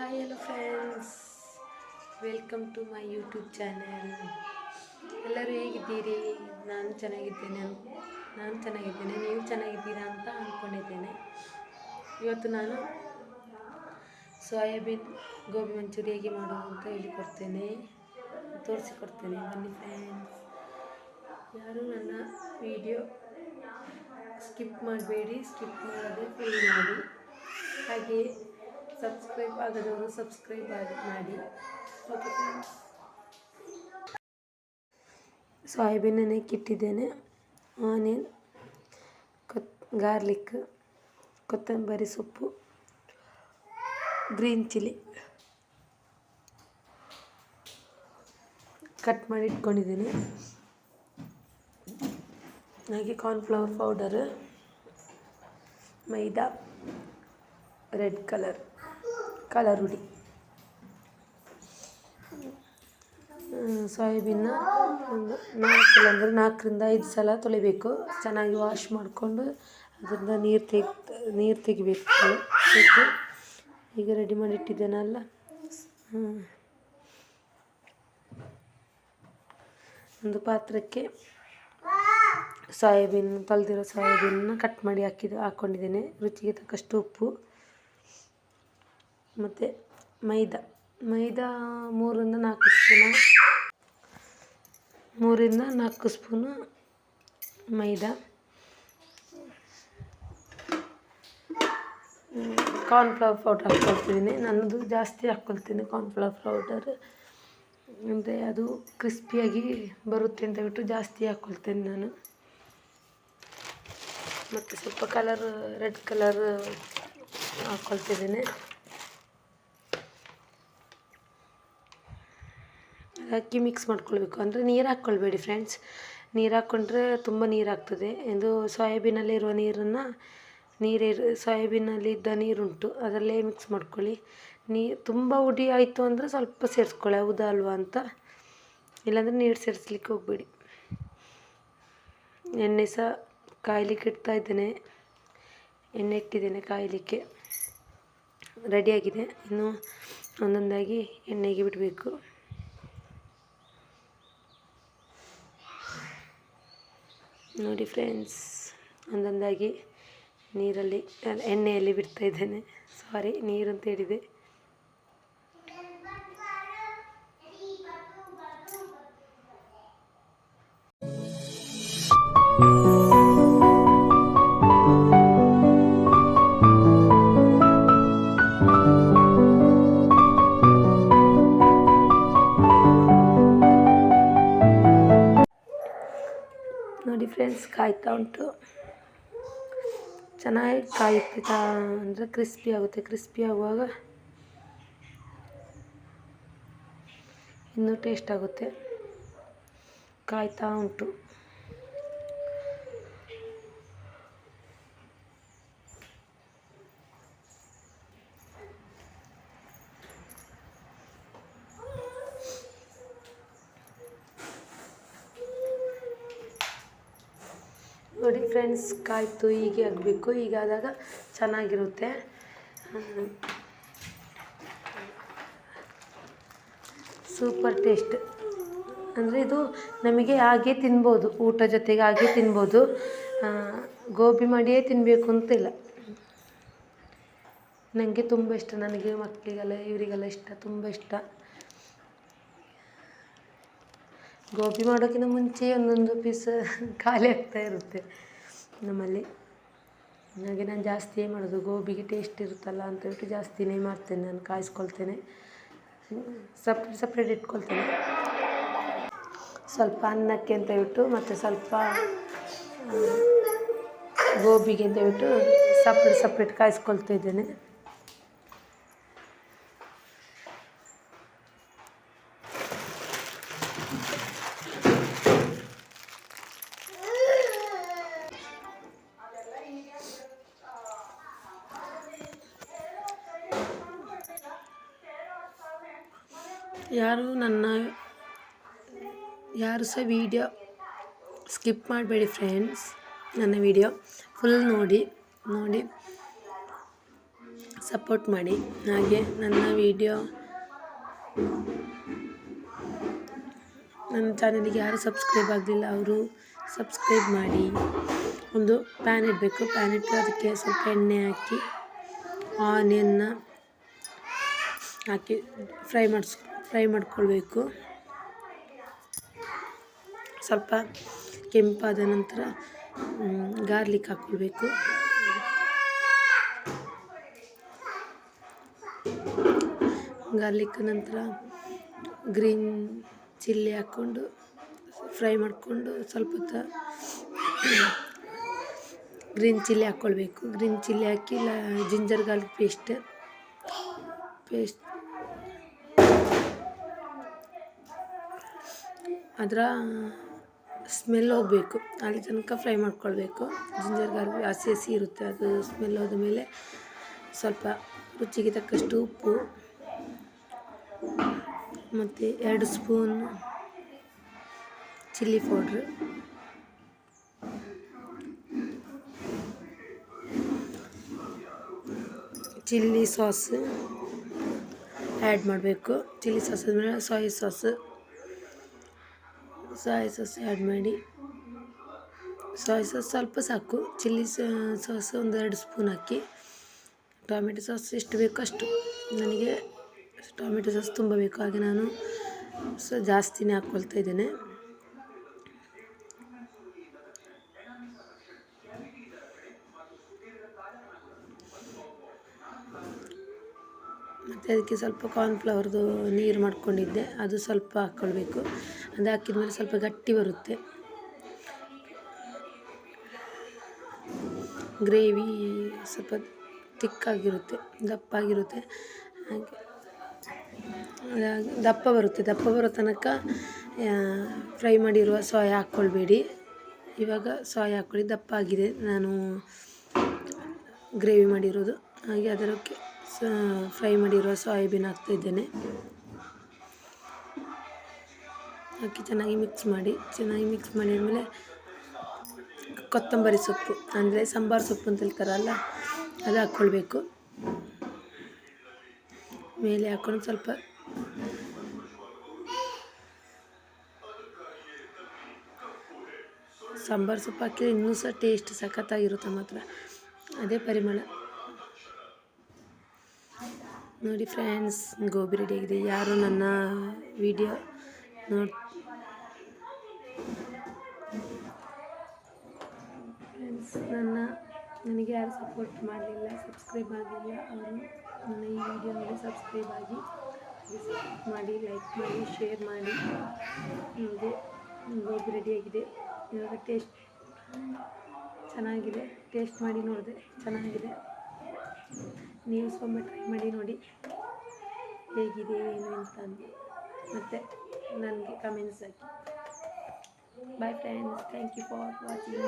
Hi hello friends welcome to my YouTube channel ಎಲ್ಲರೂ ಹೇಗಿದ್ದೀರಿ? ನಾನು ಚೆನ್ನಾಗಿದ್ದೇನೆ. ನಾನು ಚೆನ್ನಾಗಿದ್ದೇನೆ. ನೀವು ಚೆನ್ನಾಗಿದ್ದೀರಾ ಅಂತ ಅಂದ್ಕೊಂಡಿದ್ದೇನೆ ಇವತ್ತು ನಾನು ಸೋಯಾಬೀನ್ ಗೋಬಿ ಮಂಚೂರಿ ಹೇಗೆ ಮಾಡೋದು ಅಂತ ಹೇಳಿಕೊಡ್ತೇನೆ. ತೋರಿಸಿಕೊಡ್ತೇನೆ. ಬನ್ನಿ ಫ್ರೆಂಡ್ಸ್ ಯಾರು ನನ್ನ ವಿಡಿಯೋ ಸ್ಕಿಪ್ ಮಾಡಬೇಡಿ. ಸ್ಕಿಪ್ ಮಾಡದೆ ಫುಲ್ ಮಾಡಿ ಹಾಗೆ ಸಬ್ಸ್ಕ್ರೈಬ್ ಆಗದವರು ಸಬ್ಸ್ಕ್ರೈಬ್ ಆಗಿ ಮಾಡಿ. ಓಕೆ ಸೋಯಾಬೀನನ್ನೇ ಇಟ್ಟಿದ್ದೇನೆ ಆನಿಯನ್, ಕೊತ್, ಗಾರ್ಲಿಕ್, ಕೊತ್ತಂಬರಿ ಸೊಪ್ಪು, ಗ್ರೀನ್ ಚಿಲ್ಲಿ. ಕಟ್ ಮಾಡಿ ಇಟ್ಕೊಂಡಿದ್ದೀನಿ. ಹಾಗೆ ಕಾರ್ನ್ಫ್ಲವರ್ ಪೌಡರ್ ಮೈದಾ ರೆಡ್ ಕಲರ್ ಕಲರ್ ಹುಡಿ ಸೋಯಾಬೀನ್ನ ಒಂದು ನಾಲ್ಕು ಅಂದರೆ ನಾಲ್ಕರಿಂದ ಐದು ಸಲ ತೊಳಿಬೇಕು. ಚೆನ್ನಾಗಿ ವಾಶ್ ಮಾಡಿಕೊಂಡು ಅದರಿಂದ ನೀರು ತೆಗ್, ನೀರು ತೆಗಿಬೇಕು. ತೆಗೆದು ಈಗ ರೆಡಿ ಮಾಡಿ ಇಟ್ಟಿದ್ದೇನಲ್ಲ ಒಂದು ಪಾತ್ರಕ್ಕೆ ಸೋಯಾಬೀನ್ ತೊಳೆದಿರೋ ಸೋಯಾಬೀನ್ನ ಕಟ್ ಮಾಡಿ ಹಾಕಿದ್ದು ಹಾಕ್ಕೊಂಡಿದ್ದೇನೆ ರುಚಿಗೆ ತಕ್ಕಷ್ಟು ಉಪ್ಪು. ಮತ್ತು ಮೈದಾ. ಮೈದಾ ಮೂರರಿಂದ ನಾಲ್ಕು ಸ್ಪೂನು. ಮೂರಿಂದ ನಾಲ್ಕು ಸ್ಪೂನು ಮೈದಾ. ಕಾರ್ನ್ಫ್ಲವರ್ ಪೌಡರ್ ಹಾಕ್ಕೊಳ್ತಿದ್ದೀನಿ. ನನ್ನದು ಜಾಸ್ತಿ ಹಾಕ್ಕೊಳ್ತೀನಿ ಕಾರ್ನ್ಫ್ಲವರ್ ಪೌಡರ್ ಅಂದರೆ ಅದು ಕ್ರಿಸ್ಪಿಯಾಗಿ ಬರುತ್ತೆ ಅಂತ ಬಿಟ್ಟು ಜಾಸ್ತಿ ಹಾಕ್ಕೊಳ್ತೇನೆ ನಾನು. ಮತ್ತು ಸ್ವಲ್ಪ ಕಲರ್ ರೆಡ್ ಕಲರ್ ಹಾಕ್ಕೊಳ್ತಿದ್ದೀನಿ. ಹಾಕಿ ಮಿಕ್ಸ್ ಮಾಡ್ಕೊಳ್ಬೇಕು. ಅಂದರೆ ನೀರು ಹಾಕ್ಕೊಳ್ಬೇಡಿ ಫ್ರೆಂಡ್ಸ್ ನೀರು ಹಾಕ್ಕೊಂಡ್ರೆ ತುಂಬ ನೀರು ಆಗ್ತದೆ. ಇದು ಸೋಯಾಬೀನಲ್ಲಿರುವ ನೀರನ್ನು ನೀರಿರು ಸೋಯಾಬೀನಲ್ಲಿ ಇದ್ದ ನೀರುಂಟು. ಅದರಲ್ಲೇ ಮಿಕ್ಸ್ ಮಾಡ್ಕೊಳ್ಳಿ. ನೀ, ತುಂಬ ಉಡಿ ಆಯಿತು ಅಂದರೆ ಸ್ವಲ್ಪ ಸೇರಿಸ್ಕೊಳ್ಳಿ. ಹೌದಾ ಅಲ್ವಾ ಅಂತ. ಇಲ್ಲಾಂದರೆ ನೀರು ಸೇರಿಸ್ಲಿಕ್ಕೆ ಹೋಗಬೇಡಿ. ಎಣ್ಣೆ ಸಹ ಕಾಯ್ಲಿಕ್ಕೆ ಇಡ್ತಾ ಇದ್ದೇನೆ. ಎಣ್ಣೆ ಇಟ್ಟಿದ್ದೇನೆ ಕಾಯಲಿಕ್ಕೆ. ರೆಡಿಯಾಗಿದೆ ಇನ್ನು ಒಂದೊಂದಾಗಿ ಎಣ್ಣೆಗೆ ಬಿಡಬೇಕು. ನೋಡಿ ಫ್ರೆಂಡ್ಸ್ ಒಂದೊಂದಾಗಿ ನೀರಲ್ಲಿ ಎಣ್ಣೆಯಲ್ಲಿ ಬಿಡ್ತಾ ಇದ್ದೇನೆ. ಸಾರಿ ನೀರು ಅಂತ ಹೇಳಿದೆ. ನೋಡಿ ಫ್ರೆಂಡ್ಸ್ ಕಾಯ್ತಾ ಉಂಟು. ಚೆನ್ನಾಗಿ ಕಾಯುತ್ತೆ ಅಂದರೆ ಕ್ರಿಸ್ಪಿ ಆಗುತ್ತೆ. ಕ್ರಿಸ್ಪಿ ಆಗುವಾಗ ಇನ್ನೂ ಟೇಸ್ಟ್ ಆಗುತ್ತೆ. ಕಾಯ್ತಾ ಉಂಟು. ನೋಡಿ ಫ್ರೆಂಡ್ಸ್, ಕಾಯ್ತು, ಹೀಗೆ ಆಗಬೇಕು. ಹೀಗಾದಾಗ ಚೆನ್ನಾಗಿರುತ್ತೆ. Super taste. ಅಂದರೆ ಇದು ನಮಗೆ ಹಾಗೆ ತಿನ್ಬೋದು, ಊಟ ಜೊತೆಗೆ ಹಾಗೆ ತಿನ್ಬೋದು. ಗೋಬಿ ಮಾಡಿಯೇ ತಿನ್ನಬೇಕು ಅಂತಿಲ್ಲ ನನಗೆ ತುಂಬ ಇಷ್ಟ, ನನಗೆ ಮಕ್ಕಳಿಗೆಲ್ಲ, ಇವರಿಗೆಲ್ಲ ಇಷ್ಟ, ತುಂಬ ಇಷ್ಟ. ಗೋಬಿ ಮಾಡೋಕ್ಕಿಂತ ಮುಂಚೆ ಒಂದೊಂದು ಪೀಸ್ ಖಾಲಿ ಆಗ್ತಾ ಇರುತ್ತೆ ನಮ್ಮಲ್ಲಿ. ಹಾಗೆ ನಾನು ಜಾಸ್ತಿಯೇ ಮಾಡೋದು. ಗೋಬಿಗೆ ಟೇಸ್ಟ್ ಇರುತ್ತಲ್ಲ ಅಂತ ಹೇಳ್ಬಿಟ್ಟು ಜಾಸ್ತಿನೇ ಮಾಡ್ತೇನೆ ನಾನು, ಕಾಯಿಸ್ಕೊಳ್ತೇನೆ. Separate separate ಇಟ್ಕೊಳ್ತೇನೆ. ಸ್ವಲ್ಪ ಅನ್ನಕ್ಕೆ ಅಂತ ಹೇಳ್ಬಿಟ್ಟು ಮತ್ತು ಸ್ವಲ್ಪ ಗೋಬಿಗೆ ಅಂತ ಹೇಳ್ಬಿಟ್ಟು ಸಪ್ರೇಟ್ ಸಪ್ರೇಟ್ ಕಾಯಿಸ್ಕೊಳ್ತಾ ಇದ್ದೇನೆ. ಯಾರು ನನ್ನ, ಯಾರು ಸಹ ವೀಡಿಯೋ ಸ್ಕಿಪ್ ಮಾಡಬೇಡಿ ಫ್ರೆಂಡ್ಸ್ ನನ್ನ ವೀಡಿಯೋ ಫುಲ್ ನೋಡಿ ನೋಡಿ ಸಪೋರ್ಟ್ ಮಾಡಿ. ಹಾಗೆ ನನ್ನ ವಿಡಿಯೋ ನನ್ನ ಚಾನಲಿಗೆ ಯಾರು ಸಬ್ಸ್ಕ್ರೈಬ್ ಆಗಲಿಲ್ಲ ಅವರು ಸಬ್ಸ್ಕ್ರೈಬ್ ಮಾಡಿ. ಒಂದು ಪ್ಯಾನ್ ಇಡಬೇಕು ಪ್ಯಾನ್ ಇಟ್ಟು ಅದಕ್ಕೆ ಸ್ವಲ್ಪ ಎಣ್ಣೆ ಹಾಕಿ ಆನಿಯನ್ನ ಹಾಕಿ ಫ್ರೈ ಮಾಡಿಸ್, ಫ್ರೈ ಮಾಡ್ಕೊಳ್ಬೇಕು. ಸ್ವಲ್ಪ ಕೆಂಪಾದ ನಂತರ ಗಾರ್ಲಿಕ್ ಹಾಕ್ಕೊಳ್ಬೇಕು ಗಾರ್ಲಿಕ್ ನಂತರ ಗ್ರೀನ್ ಚಿಲ್ಲಿ ಹಾಕ್ಕೊಂಡು, ಫ್ರೈ ಮಾಡಿಕೊಂಡು ಸ್ವಲ್ಪ ಹೊತ್ತು ಗ್ರೀನ್ ಚಿಲ್ಲಿ ಹಾಕ್ಕೊಳ್ಬೇಕು ಗ್ರೀನ್ ಚಿಲ್ಲಿ ಹಾಕಿ ಜಿಂಜರ್ ಗಾರ್ಲಿಕ್ ಪೇಸ್ಟ್ ಪೇಸ್ಟ್ ಅದರ ಸ್ಮೆಲ್ ಹೋಗಬೇಕು. ಅಲ್ಲಿ ತನಕ ಫ್ರೈ ಮಾಡ್ಕೊಳ್ಬೇಕು. ಜಿಂಜರ್ ಗಾರ್ಲಿಕ್ ಹಸಿ ಹಸಿ ಇರುತ್ತೆ. ಅದು ಸ್ಮೆಲ್ ಹೋದ ಮೇಲೆ ಸ್ವಲ್ಪ ರುಚಿಗೆ ತಕ್ಕಷ್ಟು ಉಪ್ಪು. ಮತ್ತು ಎರಡು spoon chilli powder chilli sauce add ಮಾಡಬೇಕು. ಚಿಲ್ಲಿ ಸಾಸ್ ಆದಮೇಲೆ soy sauce soy sauce add ಮಾಡಿ. ಸಾಯ್ ಸಾಸ್ ಸ್ವಲ್ಪ ಸಾಕು. ಚಿಲ್ಲಿ ಸಾಸ್ ಒಂದು ಎರಡು ಸ್ಪೂನ್ ಹಾಕಿ. ಟೊಮೆಟೊ ಸಾಸ್ ಎಷ್ಟು ಬೇಕೋ ಅಷ್ಟು. ನನಗೆ ಟೊಮೆಟೊ ಸಾಸ್ ತುಂಬ ಬೇಕು. ಹಾಗೆ ನಾನು ಸೊ ಜಾಸ್ತಿನೇ ಹಾಕ್ಕೊಳ್ತಾ ಇದ್ದೇನೆ. ಮತ್ತು ಅದಕ್ಕೆ ಸ್ವಲ್ಪ ಕಾರ್ನ್ಫ್ಲವರ್ದು ನೀರು ಮಾಡ್ಕೊಂಡಿದ್ದೆ. ಅದು ಸ್ವಲ್ಪ ಹಾಕ್ಕೊಳ್ಬೇಕು ಅದು ಹಾಕಿದ ಮೇಲೆ ಸ್ವಲ್ಪ ಗಟ್ಟಿ ಬರುತ್ತೆ. ಗ್ರೇವಿ ಸ್ವಲ್ಪ ತಿಕ್ಕಾಗಿರುತ್ತೆ, ದಪ್ಪಾಗಿರುತ್ತೆ. ಹಾಗೆ ದಪ್ಪ ಬರುತ್ತೆ. ದಪ್ಪ ಬರೋ ತನಕ ಫ್ರೈ ಮಾಡಿರುವ ಸೋಯಾ ಹಾಕ್ಕೊಳ್ಬೇಡಿ ಇವಾಗ ಸೋಯಾ ಹಾಕ್ಕೊಳ್ಳಿ ದಪ್ಪ ಆಗಿದೆ ನಾನು ಗ್ರೇವಿ ಮಾಡಿರೋದು. ಹಾಗೆ ಅದಕ್ಕೆ ಫ್ರೈ ಮಾಡಿರುವ ಸೋಯಾಬೀನ್ ಹಾಕ್ತಾಯಿದ್ದೇನೆ ಹಾಕಿ ಚೆನ್ನಾಗಿ ಮಿಕ್ಸ್ ಮಾಡಿ, ಚೆನ್ನಾಗಿ ಮಿಕ್ಸ್ ಮಾಡಿದ್ಮೇಲೆ ಕೊತ್ತಂಬರಿ ಸೊಪ್ಪು, ಅಂದರೆ ಸಾಂಬಾರು ಸೊಪ್ಪು ಅಂತ ಹೇಳ್ತಾರಲ್ಲ, ಅದು ಹಾಕ್ಕೊಳ್ಬೇಕು. ಮೇಲೆ ಹಾಕ್ಕೊಂಡು ಸ್ವಲ್ಪ ಸಾಂಬಾರು ಸೊಪ್ಪು ಹಾಕಿದ್ರೆ ಇನ್ನೂ ಸಹ ಟೇಸ್ಟ್ ಸಖತ್ತಾಗಿರುತ್ತೆ ಮಾತ್ರ. ಅದೇ ಪರಿಮಳ. ನೋಡಿ ಫ್ರೆಂಡ್ಸ್ ಗೋಬಿ ರೆಡಿ ಆಗಿದೆ. ಯಾರು ನನ್ನ ವಿಡಿಯೋ ನೋಡ್ ಫ್ರೆಂಡ್ಸ್ ನನ್ನ ನನಗೆ ಯಾರು ಸಪೋರ್ಟ್ ಮಾಡಲಿಲ್ಲ ಸಬ್ಸ್ಕ್ರೈಬ್ ಆಗಲಿಲ್ಲ ಅವರು ನನ್ನ ಈ ವಿಡಿಯೋನಲ್ಲಿ ಸಬ್ಸ್ಕ್ರೈಬ್ ಆಗಿ ಸಪೋರ್ಟ್ ಮಾಡಿ ಲೈಕ್ ಮಾಡಿ ಶೇರ್ ಮಾಡಿ. ನೋಡಿ ಗೋಬಿ ರೆಡಿಯಾಗಿದೆ ಇವಾಗ ಟೇಸ್ಟ್ ಚೆನ್ನಾಗಿದೆ. ಟೇಸ್ಟ್ ಮಾಡಿ ನೋಡಿದೆ ಚೆನ್ನಾಗಿದೆ. ನೀವು ಸ್ವಲ್ಪ ಟ್ರೈ ಮಾಡಿ ನೋಡಿ ಹೇಗಿದೆ, ಏನು ಅಂತ. ಮತ್ತು ನನಗೆ comments hockey. Bye friends thank you for watching